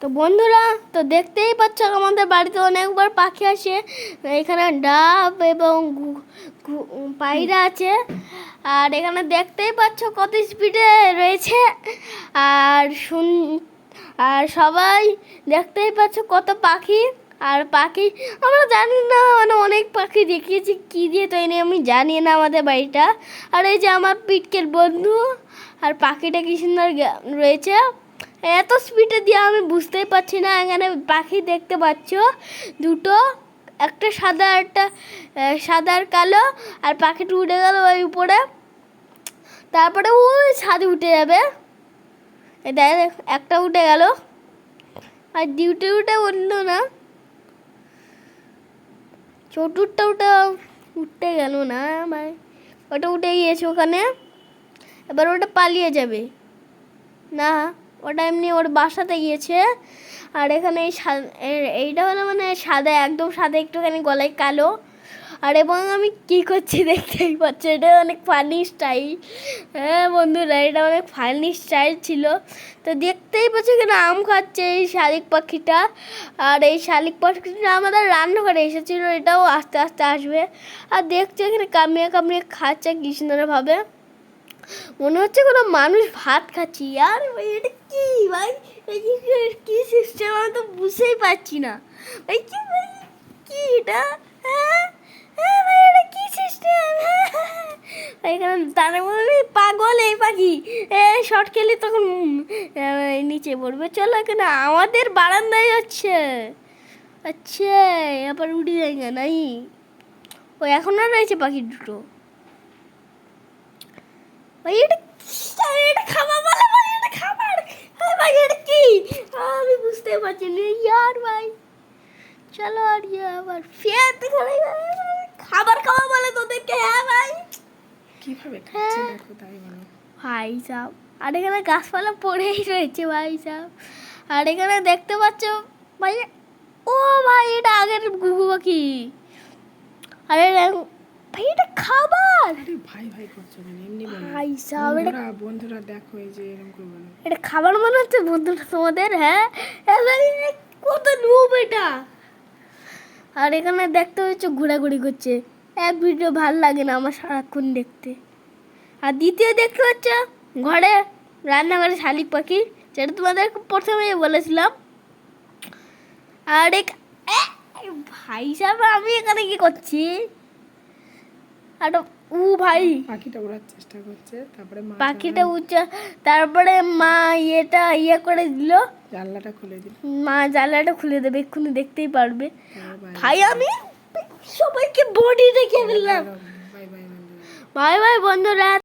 তো বন্ধুরা, তো দেখতেই পাচ্ছ আমাদের বাড়িতে অনেকবার পাখি আসে। এখানে ডাব এবং পায়রা আছে। আর এখানে দেখতেই পাচ্ছ কত স্পিডে রয়েছে। আর শুন, আর সবাই দেখতেই পাচ্ছ কত পাখি। আর পাখি, আমরা জানি না মানে অনেক পাখি দেখিয়েছি, কী দিয়ে তো তৈরি আমি জানি না আমাদের বাড়িটা। আর এই যে আমার পিটকের বন্ধু, আর পাখিটা কি সুন্দর রয়েছে। এত স্পিডে দিয়ে আমি বুঝতেই পারছি না, এখানে পাখি দেখতে পাচ্ছ। দুটো, একটা সাদা একটা সাদা আর কালো, আর পাখিটা উঠে গেল ওই উপরে। তারপরে ওই ছাদে উঠে যাবে। একটা উঠে গেল। আর ডিউটি উঠে উঠল না। চতুর্থটা ওটা উঠতে গেল না, ভাই। ওটা উঠে গিয়েছে ওখানে। এবার ওটা পালিয়ে যাবে। না ওটা এমনি ওর বাসাতে গিয়েছে। আর এখানে এই এইটা হলো মানে সাদা, একদম সাদা একটুখানি গলায় কালো। আর এবং আমি কি করছি দেখতেই পাচ্ছি, এটা অনেক ফানি স্টাইল হ্যাঁ বন্ধুরা, এটা অনেক ফানি স্টাইল ছিল। তো দেখতেই পাচ্ছি এখানে আম খাচ্ছে এই শালিক পাখিটা। আর এই শালিক পাখিটা আমাদের রান্নাঘরে এসেছিল, এটাও আস্তে আস্তে আসবে। আর দেখছি এখানে কামিয়ে কামিয়ে খাচ্ছে কি সুন্দরভাবে মনে হচ্ছে কোনো মানুষ ভাত খাচ্ছি আর এটা কি ভাই? কি- সিস্টেম আমি তো বুঝতেই পারছি না। ভাই কি ভাই? কি এটা? হ্যাঁ? হ্যাঁ ভাই, এটা কি সিস্টেম এখানে তার মধ্যে পাগল এই পাখি। শর্ট খেলে তখন নিচে পড়বে। চলো এখানে, আমাদের বারান্দায় যাচ্ছে। আচ্ছা আবার উঠে যায় না নাই? ও, এখন আর রয়েছে পাখি দুটো। ভাই, এটা? এটা খাবার বলে, ভাই, এটা খাবার হ্যাঁ ভাই এটা কি? আমি বুঝতে পারছি না ইয়ার ভাই। চলো আর ইয়ে আবার ফের খাবার খাওয়া বলে তোদেরকে হ্যাঁ ভাই? কীভাবে খাচ্ছে হ্যাঁ। দেখো তাই বলো। ভাই সাহ আর এখানে গাছপালা পড়েই রয়েছে ভাই সাহ আর এখানে দেখতে পাচ্ছ ভাই ও ভাই এটা আগের গুগু পাখি। আরে ভাই এটা খাবার! আরে ভাই ভাই করছ কেন? এমনি ভাই সাহ এটা বন্ধুরা দেখো এই যে এরকম করে বলো। এটা খাবার মনে হচ্ছে বন্ধুরা তোমাদের হ্যাঁ? এবার কত নুব এটা! আর এখানে দেখতে হচ্ছে ঘোরাঘুরি করছে। এক ভিডিও ভালো লাগে না আমার সারাক্ষণ দেখতে। আর দ্বিতীয় দেখতে হচ্ছে ঘরে রান্নাঘরে শালিক পাখি যেটা তোমাদের প্রথমেই বলেছিলাম। আর এক ভাই সাহেব আমি এখানে কি করছি? আর উ ভাই। পাখিটা ওড়ার চেষ্টা করছে তারপরে মা পাখিটা উচ্চা তারপরে মা ইয়েটা ইয়ে করে দিল। জানলাটা খুলে দিল। মা জানলাটা খুলে দেবে এক্ষুনি দেখতেই পারবে। ভাই। আমি সবাইকে বডি রেখে দিলাম। বাই বাই বন্ধুরা।